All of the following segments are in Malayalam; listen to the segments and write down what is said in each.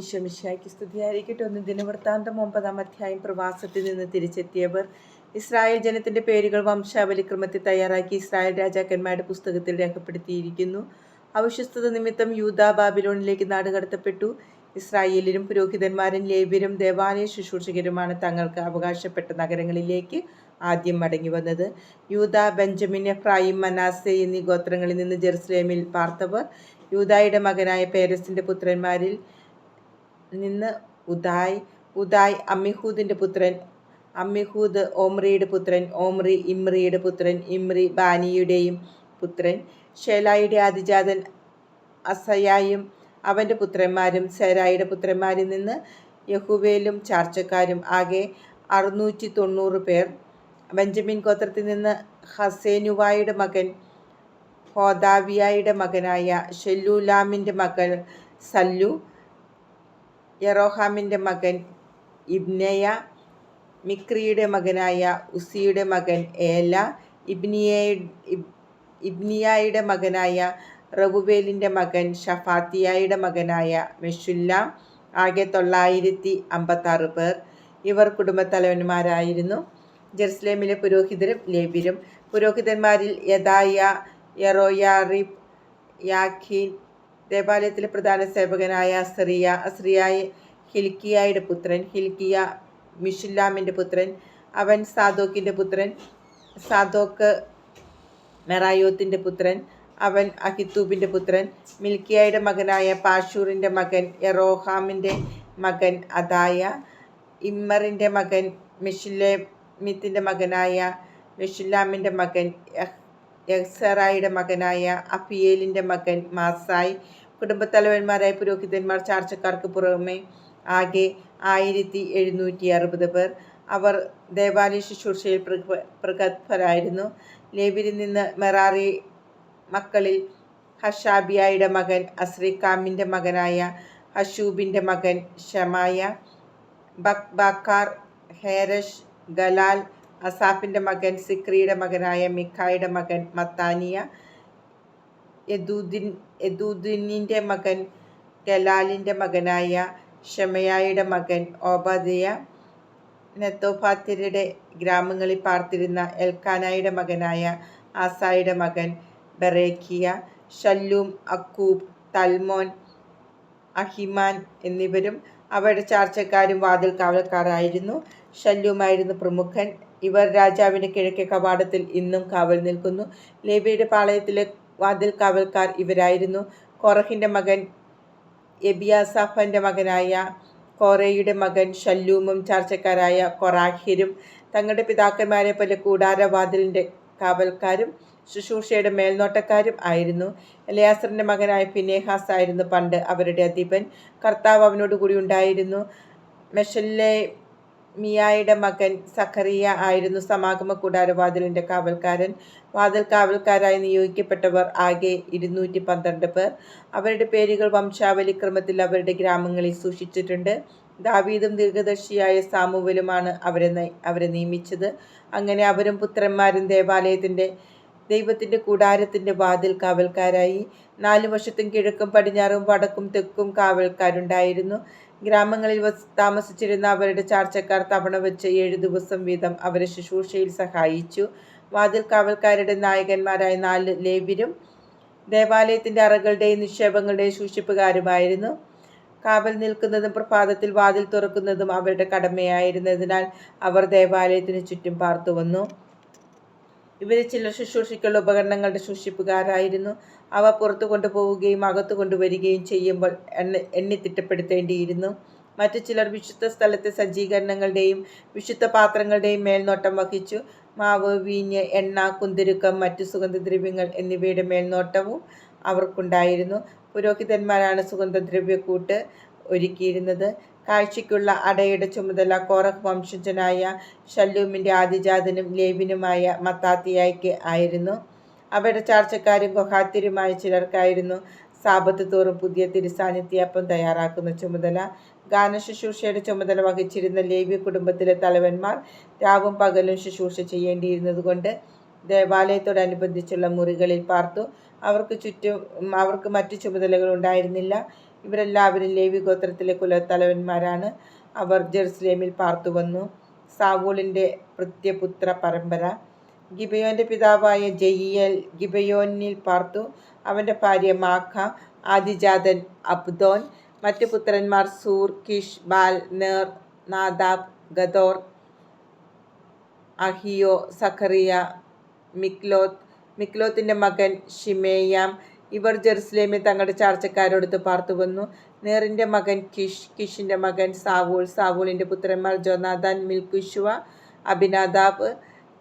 ഈശ്വമിശായ്ക്ക് സ്തുതിയായിരിക്കട്ടെ. ഒന്ന് ദിനവൃത്താന്തം ഒമ്പതാം അധ്യായം പ്രവാസത്തിൽ നിന്ന് തിരിച്ചെത്തിയവർ. ഇസ്രായേൽ ജനത്തിന്റെ പേരുകൾ വംശാവലി ക്രമത്തിൽ തയ്യാറാക്കി ഇസ്രായേൽ രാജാക്കന്മാരുടെ പുസ്തകത്തിൽ രേഖപ്പെടുത്തിയിരിക്കുന്നു. അവിശ്വസ്തത നിമിത്തം യൂത ബാബിലോണിലേക്ക് നാടുകടത്തപ്പെട്ടു ഇസ്രായേലിലും പുരോഹിതന്മാരും ലേവ്യരും ദേവാലയ ശുശ്രൂഷകരുമാണ് തങ്ങൾക്ക് അവകാശപ്പെട്ട നഗരങ്ങളിലേക്ക് ആദ്യം മടങ്ങി വന്നത്. യൂത ബെഞ്ചമിൻ എഫ്രായിം മനാസെ എന്നീ ഗോത്രങ്ങളിൽ നിന്ന് ജെറുസലേമിൽ പാർത്തവർ. യൂതായുടെ മകനായ പേരസിന്റെ പുത്രന്മാരിൽ നിന്ന് ഉദായ് ഉദായ് അമ്മിഹൂദിന്റെ പുത്രൻ അമ്മിഹൂദ് ഓമ്രിയുടെ പുത്രൻ ഓമ്രി ഇമ്രിയുടെ പുത്രൻ ഇമ്രി ബാനിയുടെയും പുത്രൻ ഷേലായുടെ ആദിജാതൻ അസയായും അവന്റെ പുത്രന്മാരും സെരായുടെ പുത്രന്മാരിൽ നിന്ന് യഹുവേലും ചാർച്ചക്കാരും ആകെ അറുന്നൂറ്റി തൊണ്ണൂറ് പേർ. ബെഞ്ചമിൻ ഗോത്രത്തിൽ നിന്ന് ഹസേനുവായുടെ മകൻ ഹോദാവിയായുടെ മകനായ ഷെല്ലൂലാമിന്റെ മകൻ സല്ലു യറോഹാമിന്റെ മകൻ ഇബ്നയ മിക്രിയുടെ മകനായ ഉസിയുടെ മകൻ ഏല ഇബ്നിയ ഇബ്നിയായുടെ മകനായ റവുബേലിന്റെ മകൻ ഷഫാത്തിയായുടെ മകനായ മെഷുല്ല ആകെ തൊള്ളായിരത്തി അമ്പത്താറ് പേർ. ഇവർ കുടുംബത്തലവന്മാരായിരുന്നു. ജെറുസലേമിലെ പുരോഹിതരും ലേബിരും പുരോഹിതന്മാരിൽ യദായ യറോയാറിബ് യാഖീൻ ദേവാലയത്തിലെ പ്രധാന സേവകനായ അസ്രിയ അസ്രിയായ ഹിൽക്കിയായുടെ പുത്രൻ ഹിൽക്കിയ മിഷുല്ലാമിന്റെ പുത്രൻ അവൻ സാദോക്കിന്റെ പുത്രൻ സാദോക്ക് മെറായോത്തിന്റെ പുത്രൻ അവൻ അഹിത്തൂബിന്റെ പുത്രൻ മിൽക്കിയായുടെ മകനായ പാഷൂറിന്റെ മകൻ എറോഹാമിന്റെ മകൻ അതായ ഇമ്മറിന്റെ മകൻ മിഷുലേമിത്തിന്റെ മകനായ മിഷുല്ലാമിന്റെ മകൻ യഹ്സറായുടെ മകനായ അഫിയേലിന്റെ മകൻ മാസായി. കുടുംബത്തലവന്മാരായ പുരോഹിതന്മാർ ചാർച്ചക്കാർക്ക് പുറമെ ആകെ ആയിരത്തി എഴുന്നൂറ്റി അറുപത് പേർ. അവർ ദേവാലയ ശുശ്രൂഷയിൽ പ്രഗത്ഭരായിരുന്നു. ലേബിരിൽ നിന്ന് മെറാറി മക്കളിൽ ഹഷാബിയായുടെ മകൻ അസ്രിക്കാമിന്റെ മകനായ ഹഷൂബിന്റെ മകൻ ഷമായ ബക്ബാക്കാർ ഹേരഷ് ഗലാൽ അസാഫിന്റെ മകൻ സിക്രിയുടെ മകനായ മിഖായുടെ മകൻ മത്താനിയ യദൂദിൻ യദൂദിനിന്റെ മകൻ ഗലാലിന്റെ മകനായ ഷമയായുടെ മകൻ ഓബാദിയ നെത്തോഫാത്തിരുടെ ഗ്രാമങ്ങളിൽ പാർത്തിരുന്ന എൽക്കാനായുടെ മകനായ ആസായുടെ മകൻ ബറേഖിയ ഷല്ലൂം അക്കൂബ് തൽമോൻ അഹിമാൻ എന്നിവരും അവരുടെ ചാർച്ചക്കാരും വാതിൽ കാവൽക്കാരായിരുന്നു ഷല്ലൂമായിരുന്നു പ്രമുഖൻ. ഇവർ രാജാവിന്റെ കിഴക്കേ കവാടത്തിൽ ഇന്നും കാവൽ നിൽക്കുന്നു. ലേബിയുടെ പാളയത്തിലെ വാതിൽ കാവൽക്കാർ ഇവരായിരുന്നു. കൊറഹിന്റെ മകൻ എബിയാസാഫന്റെ മകനായ കോറയുടെ മകൻ ഷല്ലൂമും ചാർച്ചക്കാരായ കൊറാഹിരും തങ്ങളുടെ പിതാക്കന്മാരെ പോലെ കൂടാരവാതിലിന്റെ കാവൽക്കാരും ശുശ്രൂഷയുടെ മേൽനോട്ടക്കാരും ആയിരുന്നു. എലയാസറിന്റെ മകനായ ഫിനേഹാസ് ആയിരുന്നു പണ്ട് അവരുടെ അധിപൻ. കർത്താവ് അവനോടുകൂടി ഉണ്ടായിരുന്നു. മെഷല്ലേ മിയായുടെ മകൻ സഖറിയ ആയിരുന്നു സമാഗമ കൂടാരവാതിലിന്റെ കാവൽക്കാരൻ. വാതിൽ കാവൽക്കാരായി നിയോഗിക്കപ്പെട്ടവർ ആകെ ഇരുന്നൂറ്റി പന്ത്രണ്ട് പേർ. അവരുടെ പേരുകൾ വംശാവലി ക്രമത്തിൽ അവരുടെ ഗ്രാമങ്ങളിൽ സൂക്ഷിച്ചിട്ടുണ്ട്. ദാവീദും ദീർഘദർശിയായ സാമുവലുമാണ് അവരെ അവരെ നിയമിച്ചത്. അങ്ങനെ അവരും പുത്രന്മാരും ദേവാലയത്തിന്റെ ദൈവത്തിന്റെ കൂടാരത്തിന്റെ വാതിൽ കാവൽക്കാരായി. നാലു വശത്തും കിഴക്കും പടിഞ്ഞാറും വടക്കും തെക്കും കാവൽക്കാരുണ്ടായിരുന്നു. ഗ്രാമങ്ങളിൽ താമസിച്ചിരുന്ന അവരുടെ ചാർച്ചക്കാർ തവണ വെച്ച് ഏഴു ദിവസം വീതം അവരെ ശുശ്രൂഷയിൽ സഹായിച്ചു. വാതിൽ കാവൽക്കാരുടെ നായകന്മാരായ നാല് ലേബിരും ദേവാലയത്തിന്റെ അറകളുടെയും നിക്ഷേപങ്ങളുടെയും സൂക്ഷിപ്പുകാരുമായിരുന്നു കാവൽ നിൽക്കുന്നതും പ്രഭാതത്തിൽ വാതിൽ തുറക്കുന്നതും അവരുടെ കടമയായിരുന്നതിനാൽ അവർ ദേവാലയത്തിന് ചുറ്റും പാർത്തു വന്നു. ഇവരിൽ ചില ശുശ്രൂഷിക്കുള്ള ഉപകരണങ്ങളുടെ സൂക്ഷിപ്പുകാരായിരുന്നു അവ പുറത്തു കൊണ്ടുപോവുകയും അകത്തു കൊണ്ടുവരികയും ചെയ്യുമ്പോൾ എണ്ണ എണ്ണി തിട്ടപ്പെടുത്തേണ്ടിയിരുന്നു. മറ്റു ചിലർ വിശുദ്ധ സ്ഥലത്തെ സജ്ജീകരണങ്ങളുടെയും വിശുദ്ധ പാത്രങ്ങളുടെയും മേൽനോട്ടം വഹിച്ചു. മാവ് വീഞ്ഞ് എണ്ണ കുന്തിരുക്കം മറ്റു സുഗന്ധദ്രവ്യങ്ങൾ എന്നിവയുടെ മേൽനോട്ടവും അവർക്കുണ്ടായിരുന്നു. പുരോഹിതന്മാരാണ് സുഗന്ധദ്രവ്യക്കൂട്ട് ഒരുക്കിയിരുന്നത്. കാഴ്ചയ്ക്കുള്ള അടയുടെ ചുമതല കോറഹ് വംശജനായ ഷല്ലൂമിന്റെ ആദിജാതനും ലേബിനുമായ മത്താത്തിയായ്ക്ക് ആയിരുന്നു. അവരുടെ ചാർച്ചക്കാരും ഗുഹാത്തിരുമായ ചിലർക്കായിരുന്നു സാപത്ത് തോറും പുതിയ തിരുസാന്നിധ്യപ്പം തയ്യാറാക്കുന്ന ചുമതല. ഗാനശുശ്രൂഷയുടെ ചുമതല വഹിച്ചിരുന്ന ലേവ്യ കുടുംബത്തിലെ തലവന്മാർ രാവും പകലും ശുശ്രൂഷ ചെയ്യേണ്ടിയിരുന്നതുകൊണ്ട് ദേവാലയത്തോടനുബന്ധിച്ചുള്ള മുറികളിൽ പാർത്തു. അവർക്ക് ചുറ്റും അവർക്ക് മറ്റു ചുമതലകൾ ഉണ്ടായിരുന്നില്ല. ഇവരെല്ലാവരും ലേവി ഗോത്രത്തിലെ കുലത്തലവന്മാരാണ്. അവർ ജെറുസലേമിൽ പാർത്തു വന്നു. സാവൂളിന്റെ പ്രത്യപുത്ര പരമ്പര. ഗിബയോന്റെ പിതാവായ ജയിയൽ ഗിബയോനിൽ പാർത്തു. അവന്റെ ഭാര്യ മാഖ ആദിജാതൻ അബ്ദോൻ മറ്റു പുത്രന്മാർ സൂർ കിഷ് ബാൽ നേർ നാദാബ് ഗദോർ അഹിയോ സഖറിയ മിക്ലോത്ത് മിക്ലോത്തിന്റെ മകൻ ഷിമേയാം ഇവർ ജെറുസലേമിൽ തങ്ങളുടെ ചാർച്ചക്കാരോടൊത്ത് പാർത്തുവന്നു നേറിന്റെ മകൻ കിഷ് കിഷിന്റെ മകൻ സാവൂൾ സാവൂളിന്റെ പുത്രന്മാർ ജോനാഥാൻ മിൽക്കുശുവ അഭിനാദാബ്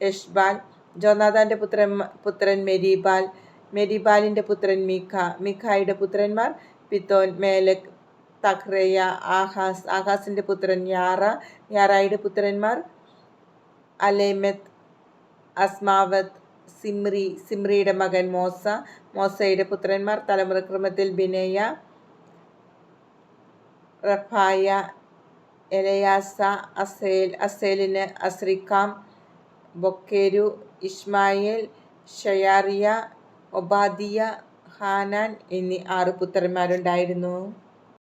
യഷ്ബാൽ ജോനാഥാന്റെ പുത്രൻ പുത്രൻ മെരിബാൽ മെരിബാലിന്റെ പുത്രൻ മിഖ മിഖായുടെ പുത്രന്മാർ പിത്തോൻ മേലക് തഖ്രയ ആഹാസ് ആഹാസിന്റെ പുത്രൻ യാറ യാറായുടെ പുത്രന്മാർ അലേമത് അസ്മാവത്ത് സിമ്രി സിമ്രിയുടെ മകൻ മോസ മോസയുടെ പുത്രന്മാർ തലമുറക്രമത്തിൽ ബിനയ റഫായ എലയാസ അസേൽ അസേലിന് അസ്രിക്കാം ബൊക്കേരു ഇഷ്മായേൽ ഷയാറിയ ഒബാദിയ ഹാനാൻ എന്നീ ആറ് പുത്രന്മാരുണ്ടായിരുന്നു.